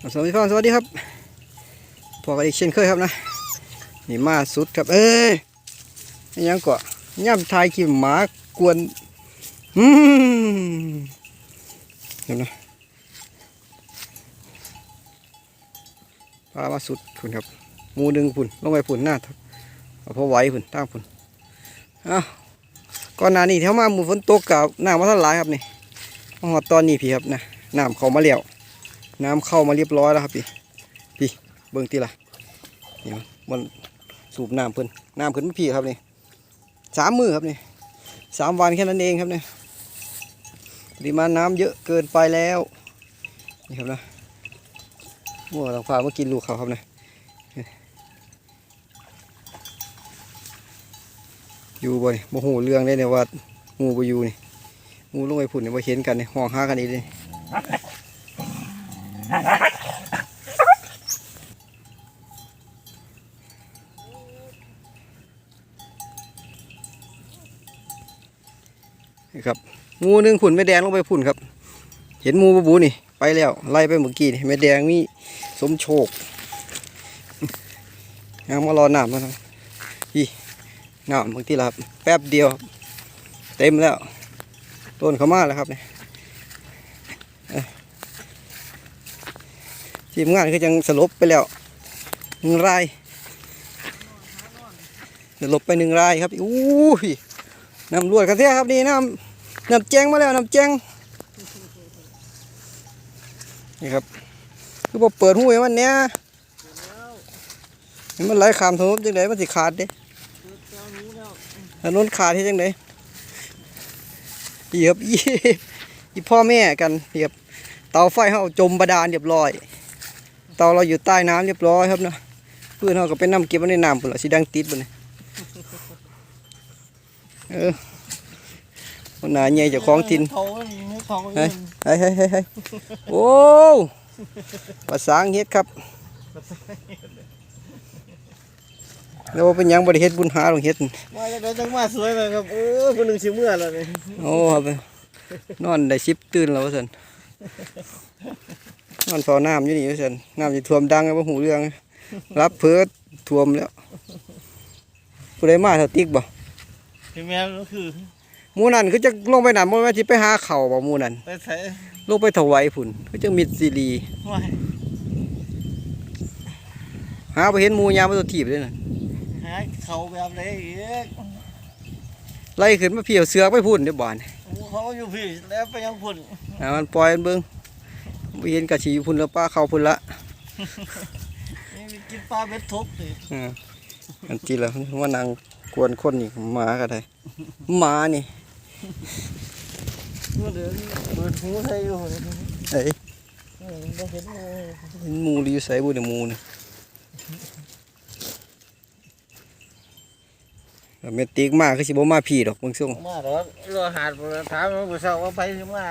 สวัสดีครับสวัสดีครับพอกันอีกเช่นเคยครับนะนี่มาสุดครับเอ้ยยังกว่าย่ำทายขี้หมากวนอืมเห็นไหมพามาสุดคุณครับมูดึงพุ่นลงไปพุ่นหน้าเอาพอไหวพุ่นตั้งพุ่นเอ้าก่อนหน้านี้เท่ามาหมูฝนตกกับน้ำมาทันหลายครับนี่มาหอดตอนนี้พี่ครับนะน้ำเขามาแล้ว น้ำเข้ามาเรียบร้อยแล้วครับพี่พี่เบิ่งตีละนี่มันมันสูบน้ำเพิ่นน้ำขึ้นพี่ครับนี่สามมือครับนี่สามวันแค่นั้นเองครับเนี่ยปริมาณน้ำเยอะเกินไปแล้วนี่ครับนะมั่วทางฟ้ามากินลูกเขาครับนะอยู่บ่อยโมโหเรื่องได้เนี่ยว่างูไปอยู่นี่งูลงไปผุ่นเนี่ยมาเห็นกันเนี่ยห้องหากันอีกเลย นี่ครับงูหนึ่งผุ่นแม่แดงลงไปผุ่นครับ เห็นงูบบูนี่ ไปแล้วไล่ไปเมื่อกี้นี่แม่แดงนี่สมโชคยังมารอหน้ำมาครับพี่น้ำบางทีละครับแป๊บเดียวเต็มแล้ว ต้นเขามาแล้วครับเนี่ยทีมงานคือจังสลบไปแล้วหนึ่งรายสลบไปหนึ่งรายครับอู้ยน้ำรวดกันเสียครับนี่น้ำ น้ำแจ้งมาแล้วน้ำแจ้งนี่ครับ คือพอเปิดหูให้มันเนี้ยมันไหลขามถนนจังไดมันสิขาดเด้ถนนขาดที่จังไดอีครับอีพ่อแม่กันนี่ครับเตาไฟเขาจมบาดาลเรียบร้อย เตาเราอยู่ใต้น้ำเรียบร้อยครับเนาะเพื่อนเขาก็เป็นน้ำเก็บไว้ในน้ำปุ่นละสิดังติดปุ่นเลยเออ คนหนาใหญ่เจ้าของทินเขาเขาเฮ้ยเฮ้ยเฮ้ยเฮ้ยเฮ้ยโอ้ภาษาอังกฤษครับแล้วเป็นยังบริเฮ็ดบุญหาหลวงเฮ็ดมาจากไหนจังมาสวยเลยครับโอ้คนหนึ่งชิเมื่อแล้วนี่โอ้ครับนอนได้ชิบตื่นแล้วสันนอนเฝ้าน้ำอยู่นี่ว่าสันน้ำจะท่วมดังแล้วหูเรื่อง รับเพิดท่วมแล้วผู้ใดมาเท่าติ๊กบ่พี่แม่ก็คือ หมูนั่นคือจะลงไปน้ำบ่แม่นสิไปหาเข่าวบ่หมูนั่นไปใส่ลงไปถวายพุ่นคือจังมิดซีรีไม่หาไปเห็นหมูยามมาตัวถีบเลยน่ะหาเขาแบบไหนอีกไล่ขึ้นมาเพียวเสือกไปพุ่นเดี๋ยวบ่านโอ้เขาอยู่พี่แล้วไปยังพุ่นอ่ามันปล่อยมันเบิ่งบ่เห็นกะฉีอยู่พุ่นแล้วป้าเข้าพุ่นละนี่มีกินปลาเบ็ดทบนี่อ่าอันจีละว่านางกวนคนนี่หมาก็ได้หมานี่เมื่อเดือนเปิดหูใส่อยู่นี่เอ้ยเออบ่เห็นเลยเห็นหมูหรืออยู่ไสบ่เนี่ยหมูนี่แล้วแม่ติ๊กมาคือสิบ่มาพี่ดอกเบิ่งส่งมาแล้วรอหาดบ่ถามว่าบ่เช้าว่าไปสิมา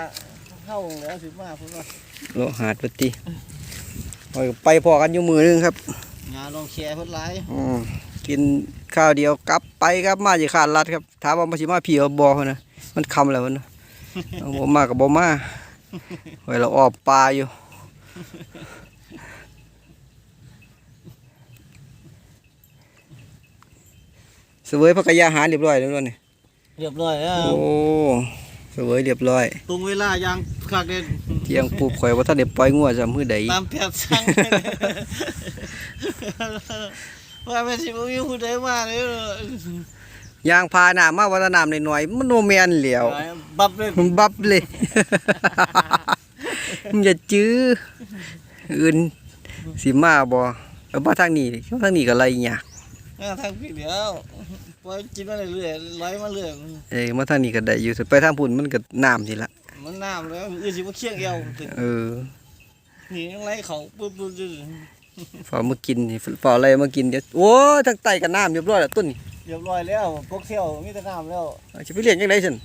เข้าแล้วสิมาพุ่นว่าโลหาดปฏิโอ้ยไปพอกันอยู่มือนึงครับงานลองแชร์เพิ่นหลายอืมกินข้าวเดียวกลับไปครับมาสิขาดรัดครับถามว่ามาสิมาพี่เอาบ่เพิ่นน่ะ มันคำแล้วเพิ่นน่ะเอาบ่มาก็บ่มาไว้เราออกปลาอยู่เสวยพักกายาหารเรียบร้อยแล้วนี่เรียบร้อยแล้วโอ้เสวยเรียบร้อยตรงเวลายังคักเด่นเที่ยงปุ๊บข่อยว่าถ้าได้ปล่อยงัวจะมื้อใดตามแผนสั่งว่าไม่สิบ่มีผู้ใดมาเลย ยางพาน้ำมาวัฒนามหน่อยๆมันโนแมนเหลียวบับเลยมันบับเลยมึงอย่าจื้ออื่นสิมาบ่เอามาทางนี้ดิทางนี้ก็ไรยากอ่าทางพี่เดียวปล่อยกินมาเรื่อยๆไหลมาเรื่อยเอ้ยมาทางนี้ก็ได้อยู่แต่ไปทางพุ่นมันก็น้ำสิละมันน้ำแล้วอื่นสิบ่เคียงเอวตึงเออนี่ยังไหลเขาปุ๊บปุ๊บจุดฝ่ามากินนี่ฝ่าอะไรมากินเดี๋ยวโอ้ยทางใต้ก็น้ำเรียบร้อยแล้วต้นนี่ เรียบร้อยแล้วพวกเที่ยวมีแต่น้ำแล้วเอาสิไปเลี้ยงจังไดซั่น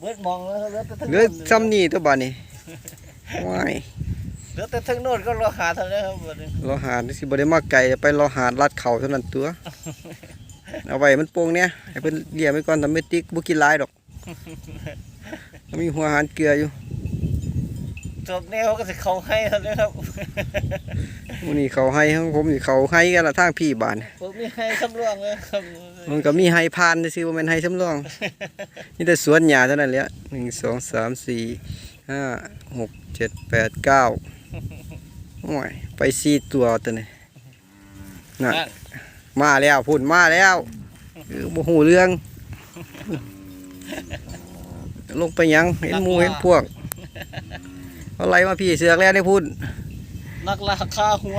เบิดมองแล้วเหลือแต่ทั้งเหลือซ้ำนี่ตัวบาดนี้ว้ายเหลือแต่ทั้งโน้นก็รอหาเท่านั้นครับบัดนี้รอหาดสิบ่ได้มาไกลไปรอหาดลัดเขาเท่านั้นตัว เอาไว้มันโป่งเนี่ยให้เพิ่นเลี้ยงไว้ก่อนทำไม่ติ๊กบ่กินหลายดอกมีหัวอาหารเกลืออยู่แตจบแนวก็จะเข้าให้แล้วนะครับมูนี่เขาให้ของผมนี่เขาให้กันละทางพี่บ้าน ผมมีให้สำรวงเลยครับ มันก็มีให้พานซื่อๆว่าแมันให้สำรอง นี่แต่สวนหญ้าเท่านั้นแหละหนึ่งสองสามสี่ห้าหกเจ็ดแปดเก้าโอ้ยไปสี่ตัวตัวนี้น่ะนั่นมาแล้วพุ่นมาแล้วเออบ่หูเรื่อง ลงไปหยังเห็นหมูเห็นพวกอะไรมาพี่เสือกแล้วได้พุ่นนักราคาหัว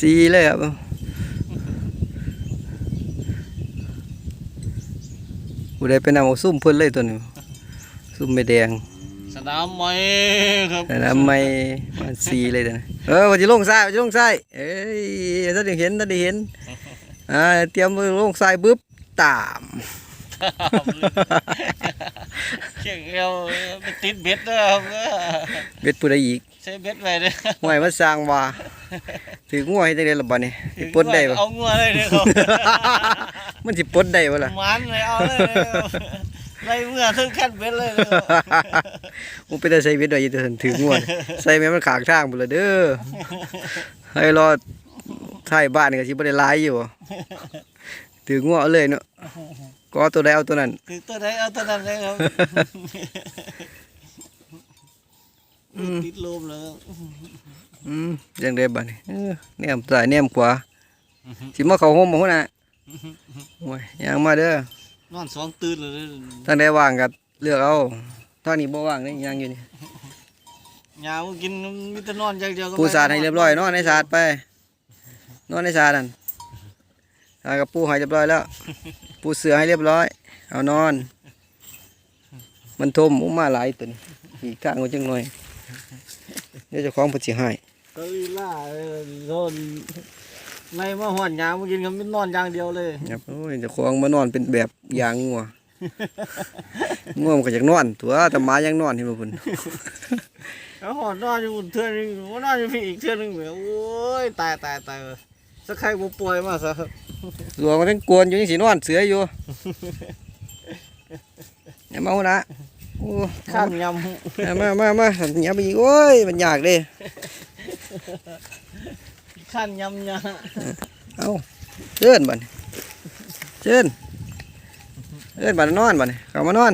สีเลยครับ ผู้ใดเป็นเอาซุ่มเพิ่นเลยตัวนี้ซุ่มไม่แดงสนามไม้ครับแต่ละไม่มันสีเลยตัวนี้เออว่าจะลงซ้ายว่าจะลงซ้ายเอ้ยถ้าได้เห็นถ้าได้เห็นอ่าเตรียมมือลงซ้ายบึ๊บตามเก่งเอวไปติดเบ็ดด้วยครับเบ็ดผู้ใดอีกใช้เบ็ดไปเลยห่วยมันสร้างว่าถืองัวให้จังได๋ล่ะบัดนี้สิปลดได้บ่เอางัวเลยเนี่ยครับ มันสิปลดได้บ่ล่ะมันเลยเอาเลยครับไล่เมื่อถึงขั้นเบ็ดเลยนะครับผมไปได้ใส่เบ็ดไว้อยู่แต่เพิ่นถืองัวใส่แม่มันขางทางพุ่นละเด้อให้รอท้ายบ้านก็สิบ่ได้หลายอยู่บ่ถืองัวเอาเลยเนาะก็ตัวใดเอาตัวนั้นคือตัวไหนเอาตัวนั้นเลยครับอืมติดลมแล้วครับอืมจังได๋บัดนี้เออแนมซ้ายแนมขวาสิมาเข้าห่มบ่พุ่นน่ะ โอ้ยยังมาเด้อนอนสองตื่นเลยทางใดว่างก็เลือกเอาทางนี้บ่ว่างนี่ยังอยู่นี่ยากินมีแต่นอนอย่างเดียวก็ปูสาดให้เรียบร้อยนอนในสาดไป นอนในสาดนั่นสาดกับปูให้เรียบร้อยแล้ว ปูเสือให้เรียบร้อย เอานอน มันทมอุ้มมาหลายตัวนี่อีกข้างก็จังหน่อยเดี๋ยวเจะคล้าของเพนสิให้ก็ลีล่าโดน ในมาหอนยามากินก็มีนอนอย่างเดียวเลยครับโอ้ยเจะคล้าของมานอนเป็นแบบอยางงัวงัวมันก็อยากนอน ตัวแต่หมายังนอนเห็นบ่พุ่นแล้วหอนนอนอยู่บนเทือนึงว่านอนอยู่พี่อีกเทือนึงแบบโอ้ยตายตายตายเลยสักใครบ่ป่วยมาซะครับตัวมันทั้งกวนอยู่ยังสินอนเสืออยู่อย่าเมานะโอ้ข้ามยมามามามาอย่าไปอีกโอ้ยมันยากเลยำ ข้ามยำยาเอาเชิญบัดนี้เชิญเอิ้นบัดนอนบัดนี้เข้ามานอน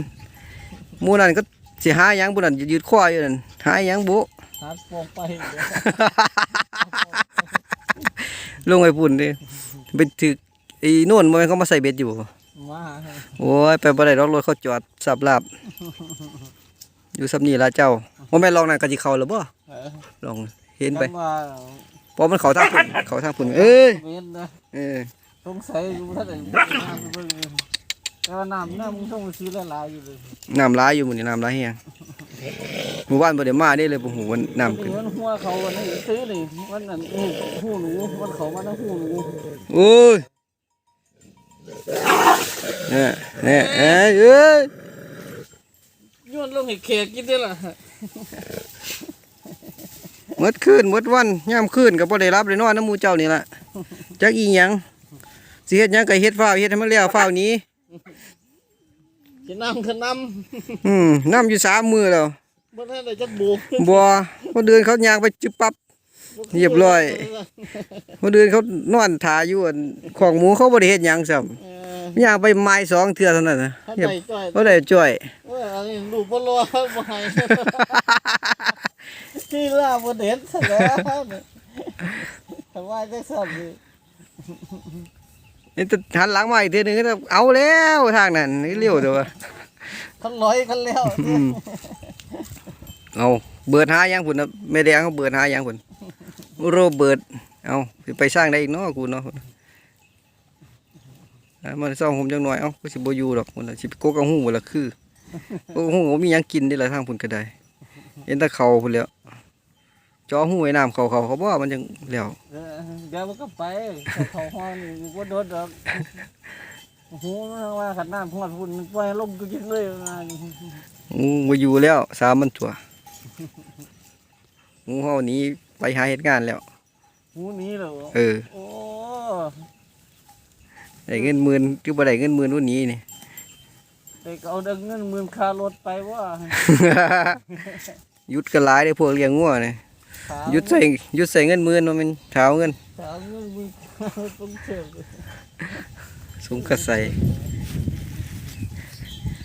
หมู่นั่นก็สิหาหยังบุนั่นยืดคออยู่นั่นหาหยังบุหาปองไปลงไปปุ่นดิไปถึกไอ้โน่นบ่แม่นเขามาใส่เบ็ดอยู่บ่มาโอ้ยไปบ่ได้ดอกรถเขาจอดสับลาบอยู่สับนี่ล่ะเจ้าบ่แม่นลองนั่นก็สิเข้าแล้วบ่เออลองเห็นไปจำว่าเพราะมันเข้าทางพุ่นเข้าทางพุ่นเอ้ยเว้นนะเออสงสัยอยู่ท่านไหนน้ำเบิ่งแต่ว่าน้ำน้ำมึงต้องซื้อหลายๆอยู่เลยน้ำหลายอยู่มื้อนี้น้ำหลายแฮงหมู่บ้านบ่ได้มาเด้เลยบ่ฮู้ว่าน้ำขึ้นมันหัวเขาวันนี้ซื้อนี่วันนั้นหูหนูมันเขามาทั้งหูหนูโอ้ยเนี่ยเนี่ยเอ้ยเอ้ยย้อนลงให้แขกกินได้ล่ะห มดคืนหมดวันยามคืนก็บ่ได้รับได้นอนน้ำหมู่เจ้านี่ล่ะจักอีหยังสิเฮ็ดหยังก็เฮ็ดฟ้าวเฮ็ดให้มันแล้วฟ้าวหนี้จะน้ำคือน้อืมน้ำอยู่สามมือแล้วำบ่ทันได้จักบุกบ่คนเดินเขาย่างไปจึบปั๊บเรียบร้อยคนเดินเขานอนถ่ายอยู่อันของหมูเขาบ่ได้เฮ็ดหยังซ้ำเออย่างไปไม้สองเทื่อเท่านั้นน่ะถ้าเรียบได้จ้อยบ่ได้จ่อยเอออันนี้ลูกบ่รอบ่ให้ ที่ลาบ่เด็ดซะแล้วแต่ว่าจักซั่นนี่นี่จะหันหลังมาอีกทีหนึงก็จะเอาแล้วทางนั้นนี่เร็วตัวคันร้อยคันแล้วอืมเอาเบิดหายังพุ่นนะแม่แดงเขาเบิดหายังพุ่นโรเบิร์ตเอาสิไปสร้างได้อีกเนาะกูเนาะอ่ามันซ่องผมจังหน่อยเอ้าก็สิบ่อยู่ดอกพุ่นน่ะสิไปโกกเอาหูละคือโกกเอาหูบ่มีหยังกินได้ละทางพุ่นก็ได้เห็นแต่เขาพุ่นแล้ว จอหูไว้น้ำเขาเขาเขาบ่ว่ามันจังแล้วเออเดี๋ยวมันก็ไปเขาห้องนี่บ่โดนดอกโอ้โหมันว่าขันน้ำพอดพุ่นมันปล่อยลงก็กินเลยว่างูบ่อยู่แล้วสามมันตัวงูเฮาหนี้ไปหาเฮ็ดงานแล้วหูหนี้เหรอเออโอ้ได้เงินหมื่นคือบ่ได้เงินหมื่นวันนี้นี่ไปเอาเดินเงินหมื่นค่ารถไปว่าหยุดกันหลายได้พวกเลี้ยงงัวเนี่ยขา หยุดใส่หยุดใส่เงินหมื่นว่ามันเท้าเงินสาวเงินมึงต้องเจ็บสูงกระใส่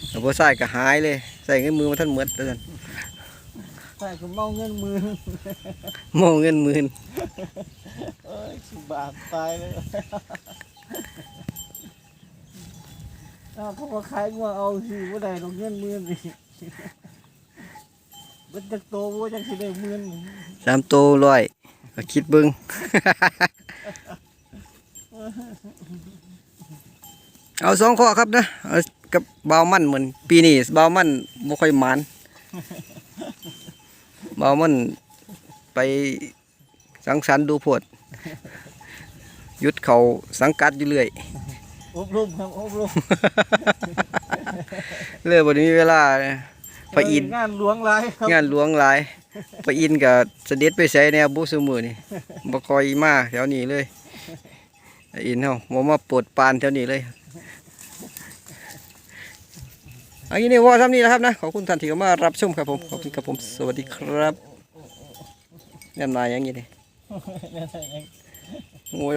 แล้วพอใส่ก็หายเลย ใส่เงินมือมาท่านหมดแล้วกันใส่ก็เมาเงินมือมองเงินหมื่นเอ้ยสิบาทตายเลยอ้าวเขามาขายงัวเอาสิว่าได้ดอกเงินหมื่น นี่มันจะโตว่าจังสิได้หมื่นสามโตร้อยก็คิดเบิ้ง เอาสองข้อครับนะเอากับเบาวมันเหมือนปีนี้เบาวมันบ่ค่อยหมานเบาวมันไปสังสรรค์ดูโพดหยุดเขาสังกัดอยู่เรื่อย อบรมครับอบรม เลยบ่ได้มีเวลา พระอินทร์งานหลวงหลายครับงานหลวงหลายพระอินทร์กับเสด็จไปใช้แนวบุสมือนี่บ่คอยมาแถวนี้เลยพระอินทร์เฮาบ่มาโปรดปรานแถวนี้เลยอันนี้นี่ว่าซ้ำนี้นะครับนะขอบคุณท่านที่เข้ามารับชมครับผมขอบคุณครับผมสวัสดีครับแนมนายอย่างนี้ดิโอ้ย